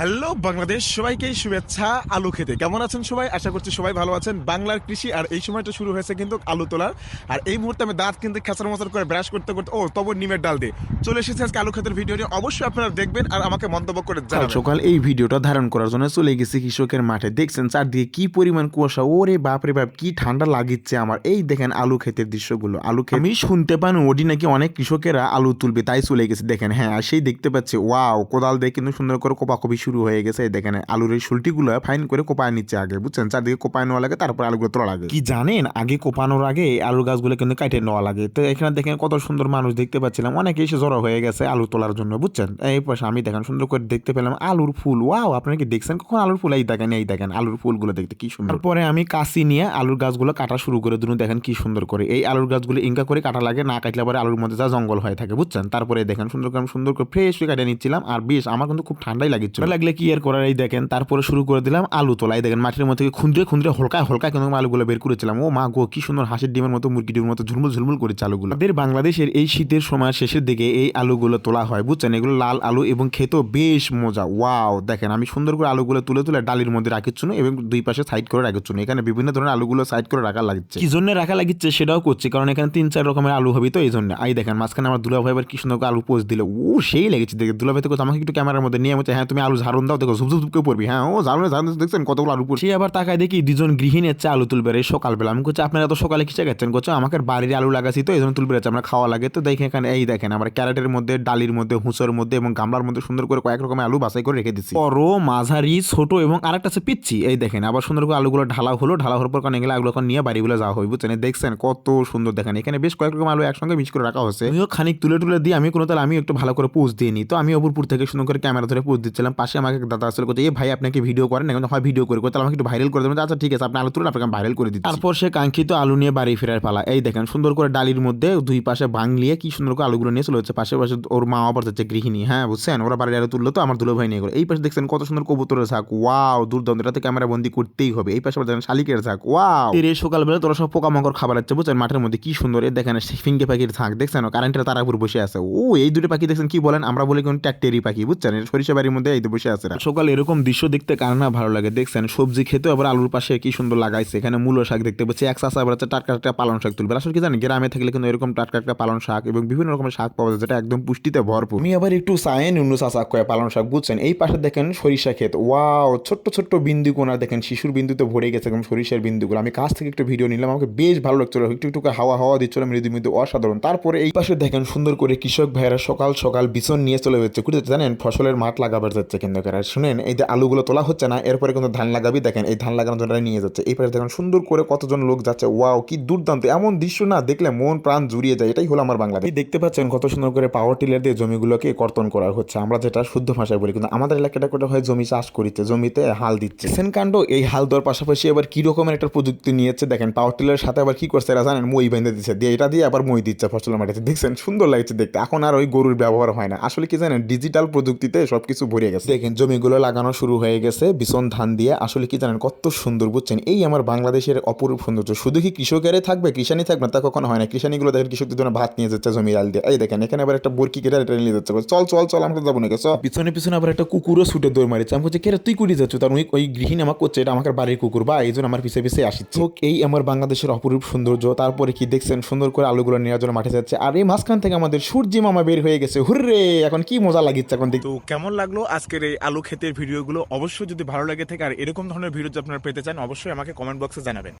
Hello Bangladesh সবাইকে শুভেচ্ছা আলু খেতে। কেমন আছেন সবাই? আশা করছি সবাই ভালো আছেন। বাংলার কৃষি আর এই সময়টা শুরু হয়েছে কিন্তু আলু তোলার। আর এই মুহূর্তে আমি দাঁত কিন্তু খেসার মশার করে ব্রাশ করতে করতে ও তবু নিমের ডাল দিয়ে। চলে এসেছে আজকে আলু খেতের ভিডিওটি অবশ্যই আপনারা দেখবেন আর আমাকে মন্তব্য করে জানাবেন। সকাল এই ভিডিওটা ধারণ করার জন্য চলে গেছি কৃষকের মাঠে। দেখছেন চারদিকে কি পরিমাণ কুয়াশা? ওরে বাপ রে বাপ কি ঠান্ডা লাগিচ্ছে আমার। এই দেখেন আলু ক্ষেতের দৃশ্যগুলো। আলু ক্ষেত আমি শুনতে পান ওডি নাকি অনেক কৃষকেরা আলু তুলবে তাই চলে গেছে। দেখেন হ্যাঁ আর সেই দেখতে পাচ্ছি। ওয়াও কোদাল দিয়ে কিন্তু সুন্দর করে কোপাকপি শুরু হয়ে গেছে। দেখেন, আলুর এই শুলটিগুলো ফাইন করে কোপায় নিচ্ছে আগে, বুঝছেন? চারদিকে কোপায় নেওয়া লাগে, তারপর আলুগুলো তোলা লাগে। কি জানেন? আগে কোপানোর আগে আলুর গাছগুলো কিন্তু কাটে নেওয়া লাগে। তো এখানে দেখেন কত সুন্দর মানুষ দেখতে পাচ্ছিলাম। অনেকে এসে জড়ো হয়ে গেছে আলু তোলার জন্য, বুঝছেন? এই পাশে আমি দেখেন সুন্দর করে দেখতে পেলাম আলুর ফুল। ওয়াও, আপনারা কি দেখছেন? কখন আলুর ফুল? এই দেখেন এই দেখেন, আলুর ফুলগুলো দেখতে কি সুন্দর। তারপরে আমি কাশি নিয়ে আলুর গাছগুলো কাটা শুরু করে দিন দেখেন কি সুন্দর করে। এই আলুর গাছগুলো ইনকা করে কাটা লাগে, না কাটলে পরে আলুর মধ্যে যা জঙ্গল হয়ে থাকে, বুঝছেন? তারপরে দেখেন সুন্দর করে সুন্দর করে ফ্রেশ হয়ে কাটিয়ে নিচ্ছিলাম। আর বেশ, আমার কিন্তু খুব ঠান্ডাই লাগছিল। লাগলে কি আর করার? এই দেখেন, তারপরে শুরু করে দিলাম আলু তোলা। এই দেখেন, মাটির মধ্যে খুঁদরে খুঁদরে হলকা হলকা কিন্তু আলুগুলো বের করেছিলাম। ও মা গো, কি সুন্দর হাঁসের ডিমের মতো মুরগি ডিমের মতো ঝুলমুল ঝুলমুল করেছে আলুগুলো। আমাদের বাংলাদেশের এই শীতের সময় শেষের দিকে এই আলুগুলো তোলা হয়, বুঝছেন? এগুলো লাল আলু এবং খেতেও বেশ মজা। ওয়াও, দেখেন, আমি সুন্দর করে আলুগুলো তুলে তুলে ডালির মধ্যে রাখিচ্ছ এবং দুই পাশে সাইড করে রাখিচ্ছ এখানে বিভিন্ন ধরনের আলুগুলো সাইড করে রাখা লাগছে। কি জন্য রাখা লাগিচ্ছে সেটাও করছি, কারণ এখানে তিন চার রকমের আলু হবে তো এই জন্য আই দেখেন, মাঝখানে আমার দুলা ভাই এবার কি সুন্দর আলু পোস্ট দিলে। ও সেই লেগেছে দেখে। দুলা ভাই তো আমাকে একটু ক্যামেরার মধ্যে নিয়ে হ্যাঁ তুমি আলু ঝাড়ন দাও দেখো ঝুপ ঝুপ পড়বি। হ্যাঁ ও ঝাড়নে ঝাড়নে দেখছেন কতগুলো আলু পড়ছে। আবার তাকায় দেখি দুজন গৃহিণী হচ্ছে আলু তুলবে রে সকালবেলা। আমি করছি আপনারা তো সকালে কিসে গেছেন করছে আমাকে বাড়ির আলু লাগাছি তো এই জন্য তুলবে আমরা খাওয়া লাগে। তো দেখে এখানে এই দেখেন আমার ক্যারেটের মধ্যে ডালির মধ্যে হুঁসের মধ্যে এবং গামলার মধ্যে সুন্দর করে কয়েক রকমের আলু বাছাই করে রেখে দিচ্ছি বড় মাঝারি ছোট এবং আরেকটা আছে পিচ্ছি এই দেখেন আবার সুন্দর করে আলুগুলো ঢালা হলো ঢালা হওয়ার পর কারণ এগুলো আলুগুলো নিয়ে বাড়িগুলো যাওয়া হবে বুঝছেন? দেখছেন কত সুন্দর দেখেন। এখানে বেশ কয়েক রকম আলু একসঙ্গে মিক্স করে রাখা হয়েছে। আমিও খানিক তুলে তুলে দিয়ে আমি কোনো তাহলে আমি একটু ভালো করে পোজ দিয়ে নিই। তো আমি অপরপুর থেকে সুন্দর করে ক্যামেরা ধরে পোজ দিচ্ছিলাম পাশে আমাকে দাদা আসলে করছে এই ভাই আপনাকে ভিডিও করেন এখন হয় ভিডিও করে। তাহলে আমাকে একটু ভাইরাল করে দেবেন আচ্ছা ঠিক আছে আপনি আলু আপনাকে ভাইরাল করে দিচ্ছি। তারপর সে কাঙ্ক্ষিত আলু নিয়ে বাড়ি ফেরার পালা। এই দেখেন সুন্দর করে ডালির মধ্যে দুই পাশে ভাঙলিয়ে কি সুন্দর করে আলুগুলো নিয়ে চলে হচ্ছে পাশে পাশে ওর মা আবার যাচ্ছে গৃহিণী। হ্যাঁ বুঝছেন? ওরা বাড়ির আলু তুললো তো আমার দুলো ভাই নিয়ে গেলো। এই পাশে দেখছেন কত সুন্দর কবুতরের শাক ওয়াও দুর্দান্ত। এটাতে ক্যামেরা বন্দি করতেই হবে। এই পাশে দেখেন শালিকের শাক ওয়াও! এর সকালবেলা তোরা সব পোকামাকড় খাবার হচ্ছে বুঝছেন? মাঠের মধ্যে কি সুন্দর। এ দেখেন ফিঙ্গে পাখির থাক দেখছেন? কারেন্টের তার উপর বসে আছে। ও এই দুটো পাখি দেখছেন কি বলেন? আমরা বলি কোন ট্যাকটেরি পাখি বুঝছেন? সরিষা বাড়ির মধ্যে এই তো বসে আছে। সকালে এরকম দৃশ্য দেখতে কার না ভালো লাগে? দেখছেন সবজি খেতে আবার আলুর পাশে কি সুন্দর লাগাইছে। এখানে মূল শাক দেখতে পাচ্ছি এক চাষা আবার হচ্ছে টাটকা টাটকা পালন শাক তুলবে। আসলে কি জানেন গ্রামে থাকলে কিন্তু এরকম টাটকা টাটকা পালন শাক এবং বিভিন্ন রকমের শাক পাওয়া যায় যেটা একদম পুষ্টিতে ভরপুর। আমি আবার একটু সায়েন উন্নু চাষা কয়ে পালন শাক বুঝছেন এই পাশে দেখেন সরিষা ক্ষেত। ওয়াও ছোট্ট ছোট্ট বিন্দু কোনা দেখেন শিশুর বিন্দুতে ভরে গেছে একদম সরিষার বিন্দুগুলো। আমি কাছ থেকে একটু ভিডিও নিলাম আমাকে বেশ ভালো লাগছিল। একটু একটু হাওয়া হাওয়া দিচ্ছিল মৃদু মৃদু অসাধারণ। তারপরে এই পাশে দেখেন সুন্দর করে কৃষক ভাইয়েরা সকাল সকাল বিছন নিয়ে চলে যাচ্ছে। জানেন ফসলের মাঠ লাগাবার যাচ্ছে কিন্তু আর শুনেন, এই যে আলুগুলো তোলা হচ্ছে না, এরপরে কিন্তু ধান লাগাবি। দেখেন, এই ধান লাগানোর জন্য নিয়ে যাচ্ছে। এই পাশে দেখেন, সুন্দর করে কতজন লোক যাচ্ছে। ওয়াও, কি দুর্দান্ত। এমন দৃশ্য না, দেখলে মন প্রাণ জুড়িয়ে যায়। এটাই হলো আমার বাংলাদেশ। দেখতে পাচ্ছেন, কত সুন্দর করে পাওয়ার টিলার দিয়ে জমিগুলোকে কর্তন করা হচ্ছে। আমরা যেটা শুদ্ধ ভাষায় বলি, কিন্তু আমাদের এলাকাটা করে হয়, জমি চাষ করিতে জমিতে হাল দিচ্ছে। সেন কাণ্ড, এই হাল দেওয়ার পাশাপাশি আবার কি রকমের একটা প্রযুক্তি নিয়েছে? দেখেন পাওয়ার টিলার সাথে আবার কি করছে এরা, জানেন? মই বেঁধে দিচ্ছে দিয়ে এটা দিয়ে আবার মই দিচ্ছে ফসল মাটিতে। দেখছেন, সুন্দর লাগছে দেখতে। এখন আর ওই গরুর ব্যবহার হয় না। আসলে কি জানেন ডিজিটাল প্রযুক্তিতে সবকিছু ভরে গেছে। দেখেন জমিগুলো লাগানো শুরু হয়ে গেছে বিছন ধান দিয়ে। আসলে কি জানেন কত সুন্দর বুঝছেন? এই আমার বাংলাদেশের অপরূপ সৌন্দর্য। শুধু কি কৃষকেরই থাকবে? কৃষানি থাকবে না তা কখনো হয় না। কৃষানিগুলো দেখেন কৃষকদের জন্য ভাত নিয়ে যাচ্ছে জমি ডাল দিয়ে। এই দেখেন এখানে আবার একটা বরকি কেটে এটা নিয়ে যাচ্ছে। চল চল চল আমরা যাব নাকি চল। পিছনে পিছনে আবার একটা কুকুরও ছুটে দৌড় মারিছে। আমি বলছি কেরে তুই কুড়ি যাচ্ছ? তার ওই ওই গৃহিণী আমাকে করছে এটা আমার বাড়ির কুকুর বা এই জন্য আমার পিছিয়ে পিছিয়ে আসিচ্ছে। তো এই আমার বাংলাদেশের অপরূপ সৌন্দর্য। তারপরে কি দেখছেন সুন্দর করে আলুগুলো নেওয়ার জন্য মাঠে যাচ্ছে। আর এই মাঝখান থেকে আমাদের সূর্যি মামা বের হয়ে গেছে। হুররে এখন কি মজা লাগিচ্ছে এখন দেখতে। কেমন লাগল আজকের এই আলু ক্ষেতের ভিডিওগুলো অবশ্যই যদি ভালো লাগে থাকে আর এরকম ধরনের ভিডিও যদি আপনারা পেতে চান, অবশ্যই আমাকে কমেন্ট বক্সে জানাবেন।